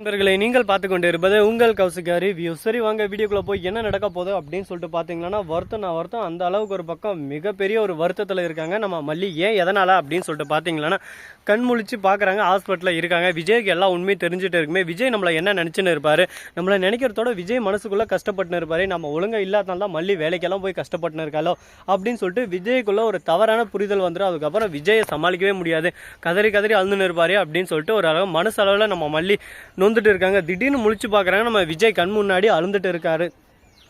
நண்பர்களை நீங்கள் பார்த்து கொண்டு இருப்பது உங்கள் கௌசிகா ரிவ்யூ சரி வாங்க வீடியோக்குள்ள போய் என்ன நடக்க போகுது அப்படின்னு சொல்லிட்டு பார்த்தீங்கன்னா வருத்தம் நான் வருத்தம் அந்த அளவுக்கு ஒரு பக்கம் மிகப்பெரிய ஒரு வருத்தத்தில் இருக்காங்க. நம்ம மல்லி ஏன் எதனால அப்படின்னு சொல்லிட்டு பார்த்தீங்கன்னா கண் முழிச்சு பார்க்குறாங்க ஹாஸ்பிட்டலில் இருக்காங்க. விஜய்க்கு எல்லாம் உண்மையும் தெரிஞ்சுட்டு இருக்குமே. விஜய் நம்மளை என்ன நினச்சின்னு இருப்பாரு? நம்மளை நினைக்கிறதோட விஜய் மனசுக்குள்ளே கஷ்டப்பட்டுன்னு இருப்பாரு. நம்ம ஒழுங்காக இல்லாதனால தான் மல்லி வேலைக்கெல்லாம் போய் கஷ்டப்பட்டுன்னு இருக்காளோ அப்படின்னு சொல்லிட்டு விஜய்க்குள்ளே ஒரு தவறான புரிதல் வந்துடும் அதுக்கப்புறம் விஜயை சமாளிக்கவே முடியாது. கதறி கதறி அழுந்துன்னு இருப்பாரு அப்படின்னு சொல்லிட்டு ஒரு அளவு மனசளவில் நம்ம மல்லி நொந்துட்டு இருக்காங்க. திடீர்னு முழிச்சு பார்க்குறாங்க. நம்ம விஜய் கண் முன்னாடி அழுந்துட்டு இருக்காரு.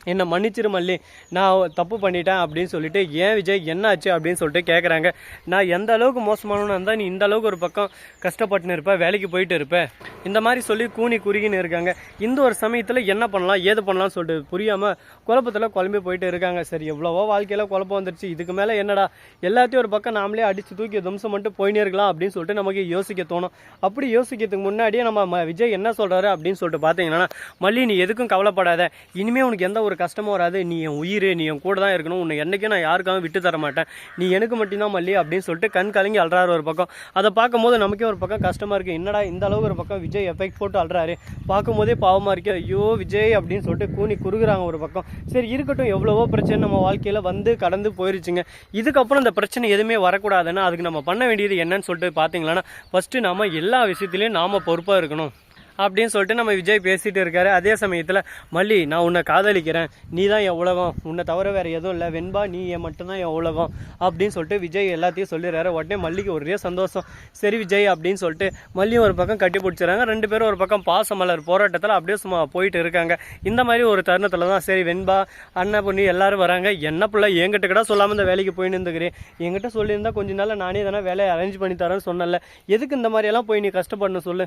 என்னை மன்னிச்சிரு மல்லி. நான் தப்பு பண்ணிட்டேன் அப்படின்னு சொல்லிட்டு ஏன் விஜய் என்ன ஆச்சு அப்படின்னு சொல்லிட்டு கேட்குறாங்க நான் எந்த அளவுக்கு மோசமானவனா இருந்தால் நீ இந்த அளவுக்கு ஒரு பக்கம் கஷ்டப்பட்டுன்னு இருப்பேன் வேலைக்கு போயிட்டு இருப்பேன் இந்த மாதிரி சொல்லி கூனி குறுகின்னு இருக்காங்க. இந்த ஒரு சமயத்தில் என்ன பண்ணலாம் ஏது பண்ணலாம்னு சொல்லிட்டு புரியாமல் குழப்பத்தில் குழம்பி போயிட்டு இருக்காங்க. சரி எவ்வளவோ வாழ்க்கையில் குழப்பம் வந்துருச்சு. இதுக்கு மேலே என்னடா? எல்லாத்தையும் ஒரு பக்கம் நாமளே அடித்து தூக்கி தம்சம் மட்டும் போயினே இருக்கலாம் அப்படின்னு சொல்லிட்டு நமக்கு யோசிக்க தோணும். அப்படி யோசிக்கிறதுக்கு முன்னாடியே நம்ம ம- விஜய் என்ன சொல்கிறாரு அப்படின்னு சொல்லிட்டு பார்த்தீங்கன்னா மல்லி நீ எதுக்கும் கவலைப்படாத. இனிமேல் உனக்கு எந்த ஒரு கஷ்டமும் வராது. நீ என் உயிர் நீ என் கூட தான் இருக்கணும். உன்னை என்றைக்கும் நான் யாருக்காகவும் விட்டு தர மாட்டேன். நீ எனக்கு மட்டும்தான் மல்லி அப்படின்னு சொல்லிட்டு கண் கலங்கி அழுறாரு ஒரு பக்கம். அதை பார்க்கும்போது நமக்கே ஒரு பக்கம் கஷ்டமாக இருக்குது என்னடா இந்த அளவுக்கு ஒரு பக்கம் விஜய் எஃபெக்ட் போட்டு அழுறாரு. பார்க்கும்போதே பாவமாக இருக்கு. ஐயோ விஜய் அப்படின்னு சொல்லிட்டு கூனி குறுகுறாங்க ஒரு பக்கம். சரி இருக்கட்டும். எவ்வளவோ பிரச்சனை நம்ம வாழ்க்கையில் வந்து கடந்து போயிருச்சுங்க. இதுக்கப்புறம் இந்த பிரச்சனை எதுவுமே வரக்கூடாதுன்னா அதுக்கு நம்ம பண்ண வேண்டியது என்னன்னு சொல்லிட்டு பார்த்தீங்களன்னா ஃபஸ்ட்டு நம்ம எல்லா விஷயத்துலையும் நாம் பொறுப்பாக இருக்கணும். அப்படின்னு சொல்லிட்டு நம்ம விஜய் பேசிட்டு இருக்காரு. அதே சமயத்தில் மல்லி நான் உன்னை காதலிக்கிறேன். நீ தான் என் உலகம். உன்னை தவிர வேற எதுவும் இல்லை. வெண்பா நீ என் மட்டும்தான் என் உலகம். அப்படின்னு சொல்லிட்டு விஜய் எல்லாத்தையும் சொல்லிடுறாரு. உடனே மல்லிக்கு ஒரே சந்தோஷம். சரி விஜய் அப்படின்னு சொல்லிட்டு மல்லியும் ஒரு பக்கம் கட்டி பிடிச்சிறாங்க ரெண்டு பேரும் ஒரு பக்கம் பாசமலர் போராட்டத்தில் அப்படியே சும்மா போயிட்டு இருக்காங்க. இந்த மாதிரி ஒரு தருணத்தில் தான் சரி வெண்பா அண்ணா பொண்ணு எல்லாரும் வராங்க. என்ன பிள்ளை என்கிட்ட கூட சொல்லாமல் இந்த வேலைக்கு போயின்னு இருந்துக்கிறேன் என்கிட்ட சொல்லியிருந்தா கொஞ்ச நாள் நானே தானே வேலையை அரேஞ்ச் பண்ணி தரேன்னு சொன்னல எதுக்கு இந்த மாதிரியெல்லாம் போய் நீ கஷ்டப்படணும் சொல்லு?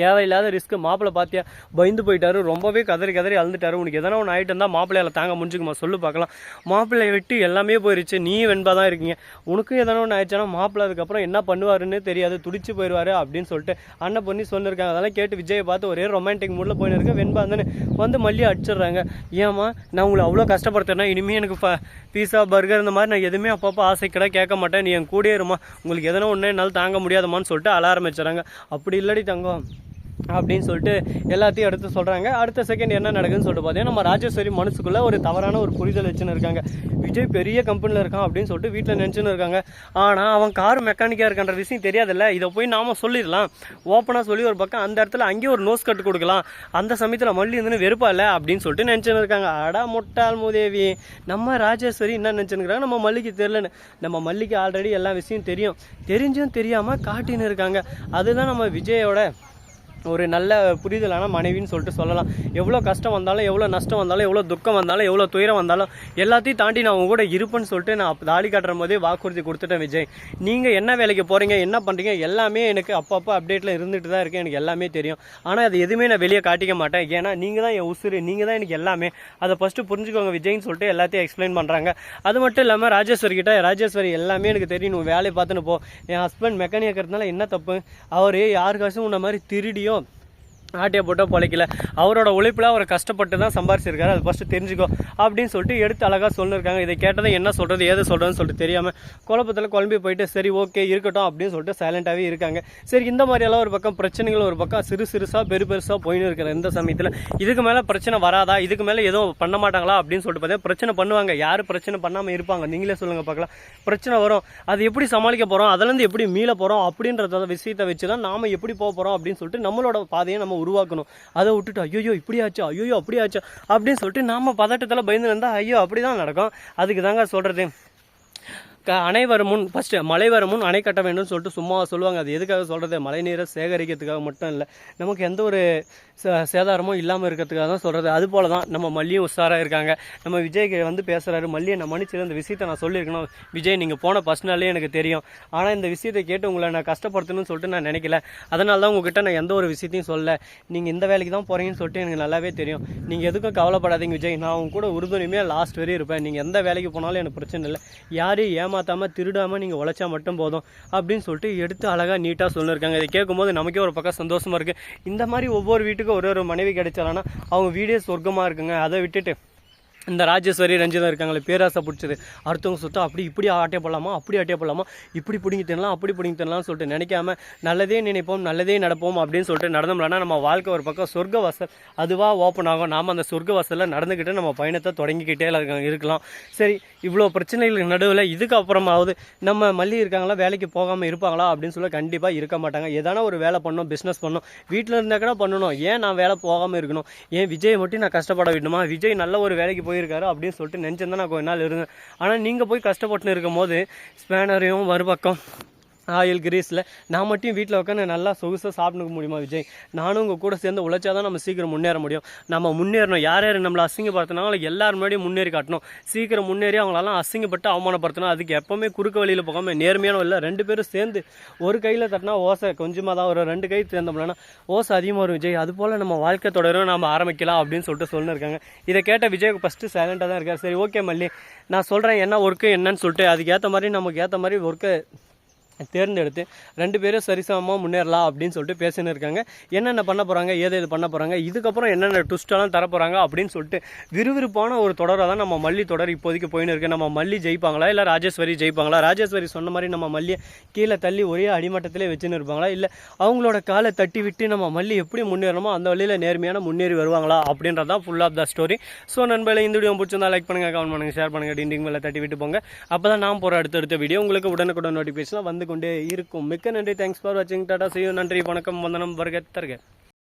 தேவையில்லாத ரிஸ்க்கு மாப்பிள்ளை பார்த்தியா பயந்து போயிட்டாரு. ரொம்பவே கதறி கதறி அழுந்துட்டாரு. உனக்கு எதனா ஒன்று ஆகிட்டு இருந்தால் மாப்பிள்ளையால தாங்க முடிஞ்சுக்குமா? சொல்லு பார்க்கலாம். மாப்பிள்ளையை விட்டு எல்லாமே போயிருச்சு. நீ வெண்பா தான் இருக்கீங்க. உனக்கும் எதனா ஒன்று ஆயிடுச்சுன்னா மாப்பிள்ளை அதுக்கப்புறம் என்ன பண்ணுவாருன்னு தெரியாது. துடிச்சு போயிடுவாரு அப்படின்னு சொல்லிட்டு அண்ணன் பொண்ணி சொல்லியிருக்காங்க அதெல்லாம் கேட்டு விஜயை பார்த்து ஒரே ரொமான்டிக் மூடில் போயின்னு வெண்பா வந்து வந்து மல்லி அடிச்சிடுறாங்க. ஏமா நான் உங்களை அவ்வளோ கஷ்டப்படுத்துறேன்னா இனிமேல் எனக்கு ஃப பீஸா பர்கர் இந்த மாதிரி நான் எதுவுமே அப்பப்போ ஆசைக்கடா கேட்க மாட்டேன். நீ என் கூடயே இருமா. உங்களுக்கு எதனா ஒன்று என்னால் தாங்க முடியாதமான்னு சொல்லிட்டு அலாரம் ஆரம்பிச்சிடறாங்க. அப்படி இல்லடி தங்கம். அப்படின்னு சொல்லிட்டு எல்லாத்தையும் எடுத்து சொல்கிறாங்க அடுத்த செகண்ட் என்ன நடக்குதுன்னு சொல்லிட்டு பார்த்தீங்கன்னா நம்ம ராஜேஸ்வரி மனசுக்குள்ளே ஒரு தவறான ஒரு புரிதல் வச்சுன்னு இருக்காங்க. விஜய் பெரிய கம்பெனியில் இருக்கான் அப்படின்னு சொல்லிட்டு வீட்டில் நினச்சின்னு இருக்காங்க. ஆனால் அவன் கார் மெக்கானிக்காக இருக்கின்ற விஷயம் தெரியாதுல்ல. இதை போய் நாம சொல்லிடலாம். ஓப்பனாக சொல்லி ஒரு பக்கம் அந்த இடத்துல அங்கேயே ஒரு நோஸ் கட்டு கொடுக்கலாம். அந்த சமயத்தில் மல்லி இருந்துன்னு வெறுப்பா இல்லை அப்படின்னு சொல்லிட்டு நினச்சின்னு இருக்காங்க. அடா முட்டாள் மூதேவி. நம்ம ராஜேஸ்வரி என்ன நினச்சிருக்கிறாங்க நம்ம மல்லிக்கு தெரிலன்னு நம்ம மல்லிக்கு ஆல்ரெடி எல்லா விஷயம் தெரியும். தெரிஞ்சும் தெரியாமல் காட்டின்னு இருக்காங்க. அதுதான் நம்ம விஜயோட ஒரு நல்ல புரிதலான மனைவின்னு சொல்லிட்டு சொல்லலாம். எவ்வளோ கஷ்டம் வந்தாலும் எவ்வளோ நஷ்டம் வந்தாலும் எவ்வளோ துக்கம் வந்தாலும் எவ்வளோ துயரம் வந்தாலும் எல்லாத்தையும் தாண்டி நான் உங்க கூட இருப்பேன்னு சொல்லிட்டு நான் தாலி காட்டுற போதே வாக்குறுதி கொடுத்துட்டேன் விஜய். நீங்கள் என்ன வேலைக்கு போகிறீங்க என்ன பண்ணுறீங்க எல்லாமே எனக்கு அப்பப்போ அப்டேட்டில் இருந்துட்டு தான் இருக்கேன் எனக்கு எல்லாமே தெரியும். ஆனால் அது எதுவுமே நான் வெளியே காட்டிக்க மாட்டேன். ஏன்னா நீங்கள் தான் என் உசுறு நீங்கள் தான் எனக்கு எல்லாமே. அதை ஃபஸ்ட்டு புரிஞ்சுக்கோங்க விஜய்னு சொல்லிட்டு எல்லாத்தையும் எக்ஸ்பிளைன் பண்ணுறாங்க அது மட்டும் இல்லாமல் ராஜேஸ்வரி கிட்ட ராஜேஸ்வரி எல்லாமே எனக்கு தெரியும் வேலையை பார்த்துன்னு போ. என் ஹஸ்பண்ட் மெக்கானிக் இருக்கிறதுனால என்ன தப்பு? அவர் யாருக்காச்சும் உன்ன மாதிரி திருடியோ 보시면 ஆட்டியை போட்டோ பொழைக்கல. அவரோட உழைப்பில் அவர் கஷ்டப்பட்டு தான் சம்பாரிச்சிருக்காரு. அது ஃபஸ்ட்டு தெரிஞ்சுக்கோ. அப்படின்னு சொல்லிட்டு எடுத்து அழகாக சொல்லியிருக்காங்க இதை கேட்டதை என்ன சொல்கிறது ஏது சொல்கிறதுன்னு சொல்லிட்டு தெரியாமல் குழப்பத்தில் குழம்பி போயிட்டு சரி ஓகே இருக்கட்டும் அப்படின்னு சொல்லிட்டு சைலண்ட்டாகவே இருக்காங்க. சரி இந்த மாதிரியெல்லாம் ஒரு பக்கம் பிரச்சனைகள் ஒரு பக்கம் சிறு சிறுசாக பெரு பெருசாக போயின்னு இருக்கிற இந்த சமயத்தில் இதுக்கு மேலே பிரச்சனை வராதா? இதுக்கு மேலே எதுவும் பண்ண மாட்டாங்களா? அப்படின்னு சொல்லிட்டு பார்த்தா பிரச்சனை பண்ணுவாங்க. யார் பிரச்சனை பண்ணாமல் இருப்பாங்க? நீங்களே சொல்லுங்கள் பார்க்கலாம். பிரச்சனை வரும். அது எப்படி சமாளிக்க போகிறோம் அதுலேருந்து எப்படி மீள போகிறோம் அப்படின்றத விஷயத்தை வச்சு தான் நாம் எப்படி போக போகிறோம் அப்படின்னு சொல்லிட்டு நம்மளோட பாதையை நம்ம உருவாக்கணும். அதை விட்டுட்டு ஐயோ இப்படி ஆச்சு ஐயோ அப்படி ஆச்சு அப்படின்னு சொல்லிட்டு நாம பதட்டத்தில் பயந்து இருந்தால் ஐயோ அப்படி தான் நடக்கும். அதுக்கு தாங்க சொல்கிறது க அணை வரும் முன் ஃபஸ்ட்டு மழை வரும் முன் அணை கட்ட வேண்டும் சொல்லிட்டு சும்மா சொல்லுவாங்க. அது எதுக்காக சொல்கிறது மழை நீரை சேகரிக்கிறதுக்காக மட்டும் இல்லை. நமக்கு எந்த ஒரு சே- சேதாரமும் இல்லாமல் இருக்கிறதுக்காக தான் சொல்கிறது அது போல தான் நம்ம மல்லியும் உஷாராக இருக்காங்க. நம்ம விஜய்க்கு வந்து பேசுகிறாரு மல்லியை நான் மன்னிச்சு இந்த விஷயத்தை நான் சொல்லியிருக்கணும். விஜய் நீங்கள் போன ஃபஸ்ட் நாளே எனக்கு தெரியும். ஆனால் இந்த விஷயத்தை கேட்டு உங்களை நான் கஷ்டப்படுத்தணும்னு சொல்லிட்டு நான் நினைக்கல. அதனால தான் உங்ககிட்ட நான் எந்த ஒரு விஷயத்தையும் சொல்ல நீங்கள் இந்த வேலைக்கு தான் போகிறீங்கன்னு சொல்லிட்டு எனக்கு நல்லாவே தெரியும். நீங்கள் எதுக்கும் கவலைப்படாதீங்க விஜய். நான் உங்க கூட உறுதுணையுமே லாஸ்ட் வரையும் இருப்பேன். நீங்கள் எந்த வேலைக்கு போனாலும் எனக்கு பிரச்சனை இல்லை. யாரையும் ஏமாத்தாமல் திருடாமல் நீங்கள் உழைச்சா மட்டும் போதும் அப்படின்னு சொல்லிட்டு எடுத்து அழகாக நீட்டாக சொல்லியிருக்காங்க இதை கேட்கும்போது நமக்கே ஒரு பக்கம் சந்தோஷமாக இருக்குது இந்த மாதிரி ஒவ்வொரு வீட்டுக்கும் ஒரு ஒரு மனைவி கிடைச்சாலன்னா அவங்க வீடே சொர்க்கமாக இருக்குங்க. அதை விட்டுட்டு இந்த ராஜேஸ்வரி ரஞ்சிதா இருக்காங்களே பேராசை பிடிச்சது. அடுத்தவங்க சுத்தம் அப்படி இப்படி ஆட்டே போடலாமா அப்படி ஆட்டே போடலாமா இப்படி பிடிங்கி தின்னலாம் அப்படி பிடிங்கி தரலாம்னு சொல்லிட்டு நினைக்காம நல்லதே நினைப்போம் நல்லதே நடப்போம் அப்படின்னு சொல்லிட்டு நடந்தோம்னா நம்ம வாழ்க்கை ஒரு பக்கம் சொர்க்க வாசல் அதுவாக ஓப்பன் ஆகும். நாம் அந்த சொர்க்க வாசலில் நடந்துக்கிட்டு நம்ம பயணத்தை தொடங்கிக்கிட்டே இருக்கலாம். சரி இவ்வளோ பிரச்சனைகளுக்கு நடுவில் இதுக்கப்புறமாவது நம்ம மல்லி இருக்காங்களா வேலைக்கு போகாமல் இருப்பாங்களா அப்படின்னு சொல்ல கண்டிப்பாக இருக்க மாட்டாங்க. எதனா ஒரு வேலை பண்ணணும் பிஸ்னஸ் பண்ணணும். வீட்டில் இருந்தால் கூட பண்ணணும். ஏன் நான் வேலை போகாமல் இருக்கணும்? ஏன் விஜய் மட்டும் நான் கஷ்டப்பட விடணுமா விஜய் நல்ல ஒரு வேலைக்கு போய் போயிருக்காரு. அப்படின்னு சொல்லிட்டு நினச்சிருந்தா நான் கொஞ்ச நாள் இருந்தேன். ஆனால் நீங்கள் போய் கஷ்டப்பட்டுன்னு இருக்கும் போது ஸ்பேனரையும் மறுபக்கம் ஆயில் கிரீஸில். நான் மட்டும் வீட்டில் உட்காந்து நல்லா சொகுசாக சாப்பிட்டுக்க முடியுமா விஜய்? நானும் உங்கள் கூட சேர்ந்து உழைச்சா தான் நம்ம சீக்கிரம் முன்னேற முடியும். நம்ம முன்னேறணும். யார் யார் நம்மளை அசிங்கப்படுத்தினாலும் எல்லாரும் முன்னாடியும் முன்னேறி காட்டணும். சீக்கிரம் முன்னேறி அவங்களெல்லாம் அசிங்கப்பட்டு அவமானப்படுத்தணும். அதுக்கு எப்போவுமே குறுக்கு வழியில் போகாமல் நேர்மையான இல்லை ரெண்டு பேரும் சேர்ந்து ஒரு கையில் தட்டினா ஓசை கொஞ்சமாக தான் ஒரு ரெண்டு கை சேர்ந்தோம்னா ஓசை அதிகமாக வரும் விஜய். அது போல் நம்ம வாழ்க்கை தொடரும் நம்ம ஆரம்பிக்கலாம் அப்படின்னு சொல்லிட்டு சொல்லிருக்காங்க. இதை கேட்ட விஜய் ஃபஸ்ட்டு சைலண்ட்டாக தான் இருக்கார். சரி ஓகே மல்லி. நான் சொல்கிறேன் என்ன ஒர்க்கு என்னன்னு சொல்லிட்டு அதுக்கேற்ற மாதிரி நமக்கு ஏற்ற மாதிரி ஒர்க்கு தேர்ந்தெடுத்து ரெண்டு பேரும் சரிசமமாக முன்னேறலாம் அப்படின்னு சொல்லிட்டு பேசின்னு இருக்காங்க. என்னென்ன பண்ண போகிறாங்க ஏது இது பண்ண போகிறாங்க இதுக்கப்புறம் என்னென்ன ட்விஸ்டெல்லாம் தர போகிறாங்க அப்படின்னு சொல்லிட்டு விறுவிறுப்பான ஒரு தொடராக தான் நம்ம மல்லி தொடர் இப்போதைக்கு போயின்னு இருக்கு. நம்ம மல்லி ஜெயிப்பாங்களா இல்லை ராஜேஸ்வரி ஜெயிப்பாங்களா? ராஜேஸ்வரி சொன்ன மாதிரி நம்ம மல்லியை கீழே தள்ளி ஒரே அடிமட்டத்திலே வச்சுன்னு இருப்பாங்களா இல்லை அவங்களோட காலை தட்டி விட்டு நம்ம மல்லி எப்படி முன்னேறணுமோ அந்த வழியில் நேர்மையான முன்னேறி வருவாங்களா அப்படின்றது தான் full of the story so நண்பர்களே இந்த வீடியோ பிடிச்சிருந்தா லைக் பண்ணுங்கள் கமெண்ட் பண்ணுங்கள் ஷேர் பண்ணுங்கள் டிண்டிங் மேலே தட்டி விட்டு போங்க. அப்போ தான் நான் போகிற அடுத்தடுத்த வீடியோ உங்களுக்கு உடனுக்குடன் நோட்டிஃபிகேஷன் வந்து கொண்டே இருக்கும். மிக்க நன்றி. தேங்க்ஸ் ஃபார் வாட்சிங் டாடா. செய்யும் நன்றி. வணக்கம். வந்தனம். வருக. தருக.